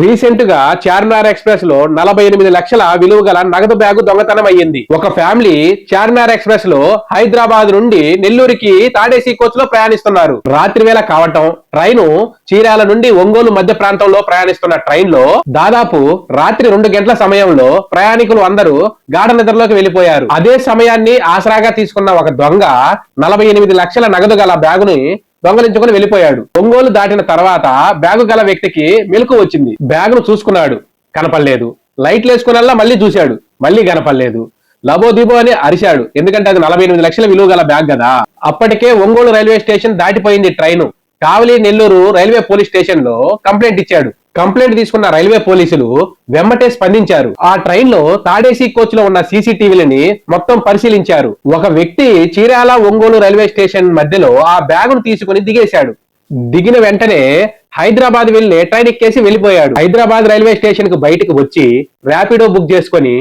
రీసెంట్గా చార్మినార్ ఎక్స్ప్రెస్లో నలభై ఎనిమిది లక్షల విలువ గల నగదు బ్యాగు దొంగతనం అయ్యింది. ఒక ఫ్యామిలీ చార్మినార్ ఎక్స్ప్రెస్లో హైదరాబాద్ నుండి నెల్లూరుకి తాడేసి కోచ్లో ప్రయాణిస్తున్నారు. రాత్రి వేళ కావటం ట్రైన్ చీరాల నుండి ఒంగోలు మధ్య ప్రాంతంలో ప్రయాణిస్తున్న ట్రైన్లో దాదాపు రాత్రి రెండు గంటల సమయంలో ప్రయాణికులు అందరూ గాఢ నిద్రలోకి వెళ్ళిపోయారు అదే సమయాన్ని ఆసరాగా తీసుకున్న ఒక దొంగ నలభై ఎనిమిది లక్షల నగదు గల బ్యాగుని దొంగలించుకుని వెళ్ళిపోయాడు. ఒంగోలు దాటిన తర్వాత బ్యాగు గల వ్యక్తికి మెలకు వచ్చింది. బ్యాగును చూసుకున్నాడు. కనపడలేదు. లైట్లు వేసుకున్నల్లా మళ్ళీ చూశాడు. మళ్ళీ కనపడలేదు. లబోదిబో అని అరిశాడు. ఎందుకంటే అది నలభై ఎనిమిది లక్షల విలువ గల బ్యాగ్ కదా. అప్పటికే ఒంగోలు రైల్వే స్టేషన్ దాటిపోయింది train. Kavali Nellore railway police స్టేషన్లో కంప్లైంట్ ఇచ్చాడు. కంప్లైంట్ తీసుకున్న రైల్వే పోలీసులు వెమ్మటే స్పందించారు. ఆ ట్రైన్లో తాడేసి కోచ్లో ఉన్న సీసీటీవీలని మొత్తం పరిశీలించారు. ఒక వ్యక్తి చీరాల ఒంగోలు రైల్వే స్టేషన్ మధ్యలో ఆ బ్యాగును తీసుకుని దిగేశాడు. దిగిన వెంటనే హైదరాబాద్ వెళ్ళి ట్రైన్ ఎక్కేసి వెళ్ళిపోయాడు. హైదరాబాద్ రైల్వే స్టేషన్కు బయటకు వచ్చి ర్యాపిడో బుక్ చేసుకొని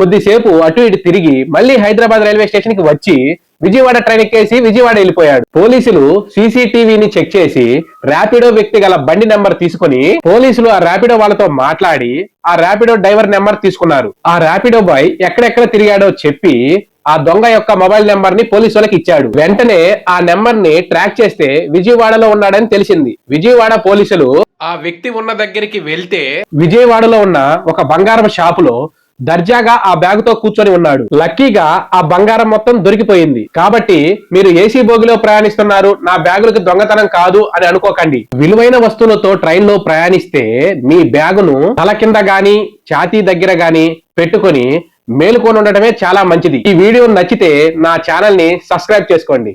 కొద్దిసేపు అటు ఇటు తిరిగి మళ్ళీ హైదరాబాద్ రైల్వే స్టేషన్కి వచ్చి విజయవాడ ట్రైన్ ఎక్కేసి విజయవాడ వెళ్ళిపోయాడు. పోలీసులు సీసీటీవీని చెక్ చేసి ర్యాపిడో వ్యక్తి గల బండి నెంబర్ తీసుకొని పోలీసులు ఆ ర్యాపిడో వాళ్ళతో మాట్లాడి ఆ ర్యాపిడో డ్రైవర్ నెంబర్ తీసుకున్నారు. ఆ ర్యాపిడో బాయ్ ఎక్కడెక్కడ తిరిగాడో చెప్పి ఆ దొంగ యొక్క మొబైల్ నెంబర్ని పోలీసు వాళ్ళకి ఇచ్చాడు. వెంటనే ఆ నెంబర్ని ట్రాక్ చేస్తే విజయవాడలో ఉన్నాడని తెలిసింది. విజయవాడ పోలీసులు ఆ వ్యక్తి ఉన్న దగ్గరికి వెళ్తే విజయవాడలో ఉన్న ఒక బంగారం షాపులో దర్జాగా ఆ బ్యాగ్తో కూర్చొని ఉన్నాడు. లక్కీగా ఆ బంగారం మొత్తం దొరికిపోయింది. కాబట్టి మీరు ఏసీ బోగిలో ప్రయాణిస్తున్నారు నా బ్యాగులకు దొంగతనం కాదు అని అనుకోకండి. విలువైన వస్తువులతో ట్రైన్లో ప్రయాణిస్తే మీ బ్యాగును తల కింద గాని ఛాతీ దగ్గర గాని పెట్టుకొని మేలుకొని ఉండటమే చాలా మంచిది. ఈ వీడియో నచ్చితే నా ఛానల్ని సబ్స్క్రైబ్ చేసుకోండి.